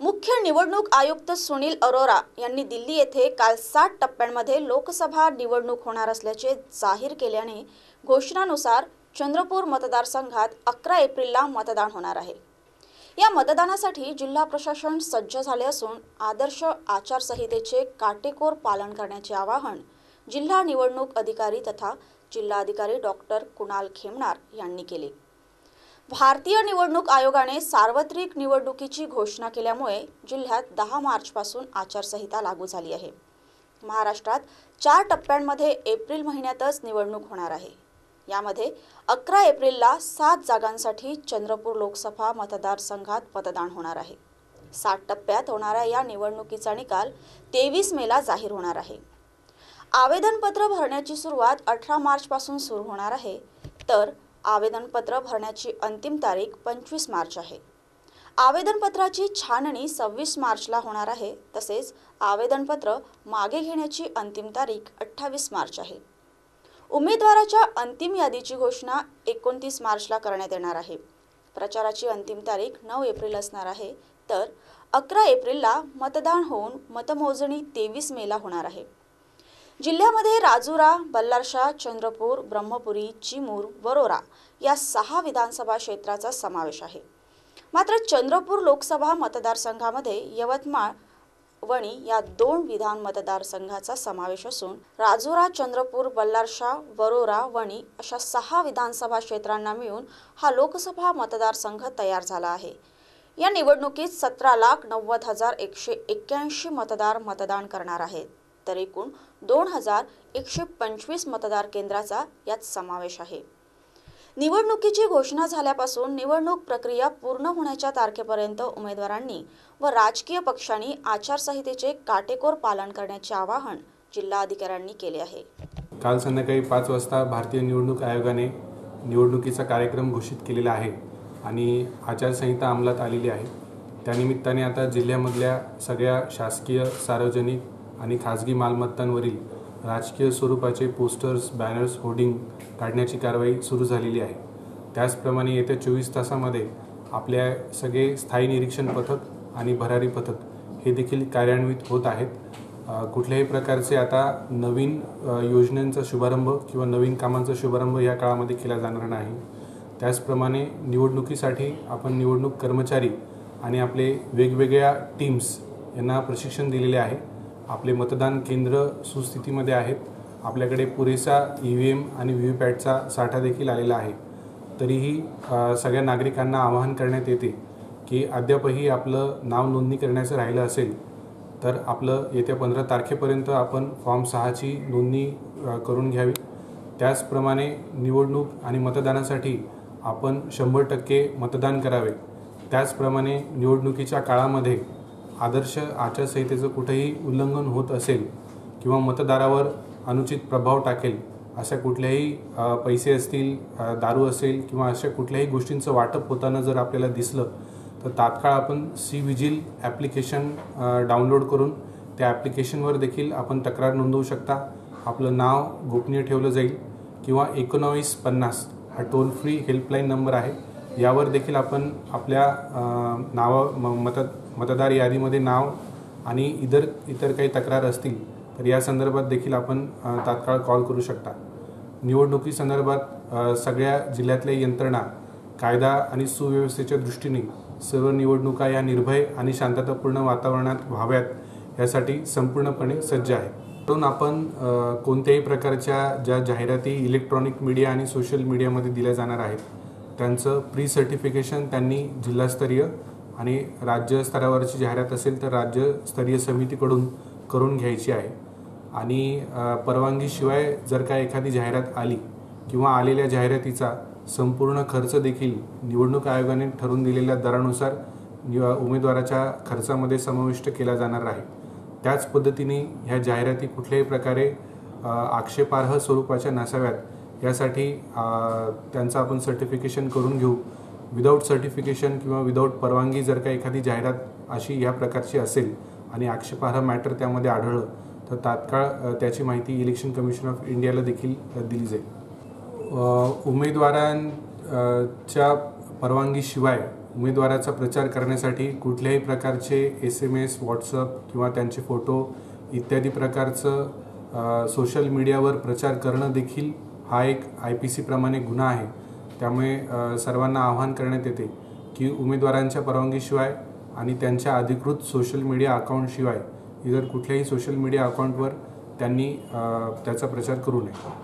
मुख्य निवडणूक आयुक्त सुनील अरोरा यांनी दिल्ली येथे काल सात टप्प्यांमध्ये लोकसभा निवडणूक होणार असल्याचे जाहीर केल्याने घोषणानुसार चंद्रपूर मतदारसंघात अकरा एप्रिलला मतदान होणार आहे. या मतदानासाठी जिल्हा प्रशासन सज्ज झाले असून आदर्श आचारसंहितेचे काटेकोर पालन करण्याचे आवाहन जिल्हा निवडणूक अधिकारी तथा जिल्हाधिकारी डॉक्टर कुणाल खेमणार यांनी केले. भारतीय निवडणूक आयोगाने सार्वत्रिक निवडणुकीची घोषणा केल्यामुळे जिल्ह्यात दहा मार्चपासून आचारसंहिता लागू झाली आहे. महाराष्ट्रात चार टप्प्यांमध्ये एप्रिल महिन्यातच निवडणूक होणार आहे. यामध्ये अकरा एप्रिलला सात जागांसाठी चंद्रपूर लोकसभा मतदारसंघात मतदान होणार आहे. सात टप्प्यात होणाऱ्या या निवडणुकीचा निकाल तेवीस मेला जाहीर होणार आहे. आवेदनपत्र भरण्याची सुरुवात अठरा मार्चपासून सुरू होणार आहे. तर आवेदनपत्र भरण्याची अंतिम तारीख पंचवीस मार्च आहे. आवेदनपत्राची छाननी सव्वीस मार्चला होणार आहे तसेच आवेदनपत्र मागे घेण्याची अंतिम तारीख अठ्ठावीस मार्च आहे. उमेदवाराच्या अंतिम यादीची घोषणा एकोणतीस मार्चला करण्यात येणार आहे. प्रचाराची अंतिम तारीख नऊ एप्रिल असणार आहे तर अकरा एप्रिलला मतदान होऊन मतमोजणी तेवीस मेला होणार आहे. जिल्ह्यामध्ये राजुरा बल्लारशा चंद्रपूर ब्रह्मपुरी चिमूर वरोरा या सहा विधानसभा क्षेत्राचा समावेश आहे. मात्र चंद्रपूर लोकसभा मतदारसंघामध्ये यवतमाळ वणी या दोन विधान मतदारसंघाचा समावेश असून राजुरा चंद्रपूर बल्लारशा वरोरा वणी अशा सहा विधानसभा क्षेत्रांना मिळून हा लोकसभा मतदारसंघ तयार झाला आहे. या निवडणुकीत सतरा लाख नव्वद हजार एकशे एक्क्याऐंशी मतदार मतदान करणार आहेत. तर एकूण दोन हजार एकशे पंचवीस मतदार केंद्राचा यात समावेश आहे. निवडणुकीची घोषणा झाल्यापासून निवडणूक प्रक्रिया पूर्ण होण्याच्या तारखेपर्यंत उमेदवारांनी व राजकीय पक्षांनी आचारसंहितेचे काटेकोर पालन करण्याचे आवाहन जिल्हाधिकाऱ्यांनी केले आहे. काल संध्याकाळी पाच वाजता भारतीय निवडणूक आयोगाने निवडणुकीचा कार्यक्रम घोषित केलेला आहे आणि आचारसंहिता अंमलात आलेली आहे. त्यानिमित्ताने आता जिल्ह्यामधल्या सगळ्या शासकीय सार्वजनिक आणि खाजगी मालमत्तांवरील राजकीय स्वरूपाचे पोस्टर्स बॅनर्स होर्डिंग काढण्याची कारवाई सुरू झालेली आहे. त्याचप्रमाणे येत्या चोवीस तासामध्ये आपल्या सगळे स्थायी निरीक्षण पथक आणि भरारी पथक हे देखील कार्यान्वित होत आहेत. कुठल्याही प्रकारचे आता नवीन योजनांचा शुभारंभ किंवा नवीन कामांचा शुभारंभ या काळामध्ये केला जाणार नाही. त्याचप्रमाणे निवडणुकीसाठी आपण निवडणूक कर्मचारी आणि आपले वेगवेगळ्या टीम्स यांना प्रशिक्षण दिलेले आहे. आपले मतदान केंद्र सुस्थितीमध्ये आहेत. आपल्याकडे पुरेसा ई व्ही एम आणि व्ही व्ही पॅटचा साठा देखील आलेला आहे. तरीही सगळ्या नागरिकांना आवाहन करण्यात येते की अद्यापही आपलं नाव नोंदणी करण्याचं राहिलं असेल तर आपलं येत्या पंधरा तारखेपर्यंत आपण फॉर्म सहाची नोंदणी करून घ्यावी. त्याचप्रमाणे निवडणूक आणि मतदानासाठी आपण शंभर टक्के मतदान करावे. त्याचप्रमाणे निवडणुकीच्या काळामध्ये आदर्श आचारसंहितेचं कुठेही उल्लंघन होत असेल किंवा मतदारावर अनुचित प्रभाव टाकेल अशा कुठल्याही पैसे असतील दारू असेल किंवा अशा कुठल्याही गोष्टींचं वाटप होताना जर आपल्याला दिसलं तर तात्काळ आपण सी विजिल ॲप्लिकेशन डाउनलोड करून त्या ॲप्लिकेशनवर देखील आपण तक्रार नोंदवू शकता. आपलं नाव गोपनीय ठेवलं जाईल किंवा एकोणावीस पन्नास हा टोल फ्री हेल्पलाईन नंबर आहे. यावर देखील आपण आपल्या नावं म- मत मतदार यादीमध्ये नाव आणि इतर इतर काही तक्रार असतील तर या संदर्भात देखील आपण तात्काळ कॉल करू शकता. निवडणुकीसंदर्भात सगळ्या जिल्ह्यातल्या यंत्रणा कायदा आणि सुव्यवस्थेच्या दृष्टीने सर्व निवडणुका या निर्भय आणि शांततापूर्ण वातावरणात व्हाव्यात यासाठी संपूर्णपणे सज्ज आहे. म्हणून आपण कोणत्याही प्रकारच्या ज्या जाहिराती इलेक्ट्रॉनिक मीडिया आणि सोशल मीडियामध्ये दिल्या जाणार आहेत त्यांचं प्री सर्टिफिकेशन त्यांनी जिल्हास्तरीय आणि राज्यस्तरावरची जाहिरात असेल तर राज्यस्तरीय समितीकडून करून घ्यायची आहे. आणि परवानगीशिवाय जर का एखादी जाहिरात आली किंवा आलेल्या जाहिरातीचा संपूर्ण खर्च देखील निवडणूक आयोगाने ठरवून दिलेल्या दरानुसार निव- उमेदवाराच्या खर्चामध्ये समाविष्ट केला जाणार आहे. त्याच पद्धतीने ह्या जाहिराती कुठल्याही प्रकारे आक्षेपार्ह स्वरूपाच्या नसाव्यात. यासाठी त्यांचं आपण सर्टिफिकेशन करून घेऊ. विदाऊट सर्टिफिकेशन किंवा विदाऊट परवानगी जर का एखादी जाहिरात अशी या प्रकारची असेल आणि आक्षेपार्ह मॅटर त्यामध्ये आढळलं तर तात्काळ त्याची माहिती इलेक्शन कमिशन ऑफ इंडियाला देखील दिली जाईल. उमेदवारांच्या परवानगीशिवाय उमेदवाराचा प्रचार करण्यासाठी कुठल्याही प्रकारचे एस एम एस व्हॉट्सअप किंवा त्यांचे फोटो इत्यादी प्रकारचं सोशल मीडियावर प्रचार करणं देखील हा एक आय पी सीप्रमाणे गुन्हा आहे. त्यामुळे सर्वांना आवाहन करण्यात येते की उमेदवारांच्या परवानगीशिवाय आणि त्यांच्या अधिकृत सोशल मीडिया अकाउंटशिवाय इतर कुठल्याही सोशल मीडिया अकाउंटवर त्यांनी त्याचा प्रचार करू नये.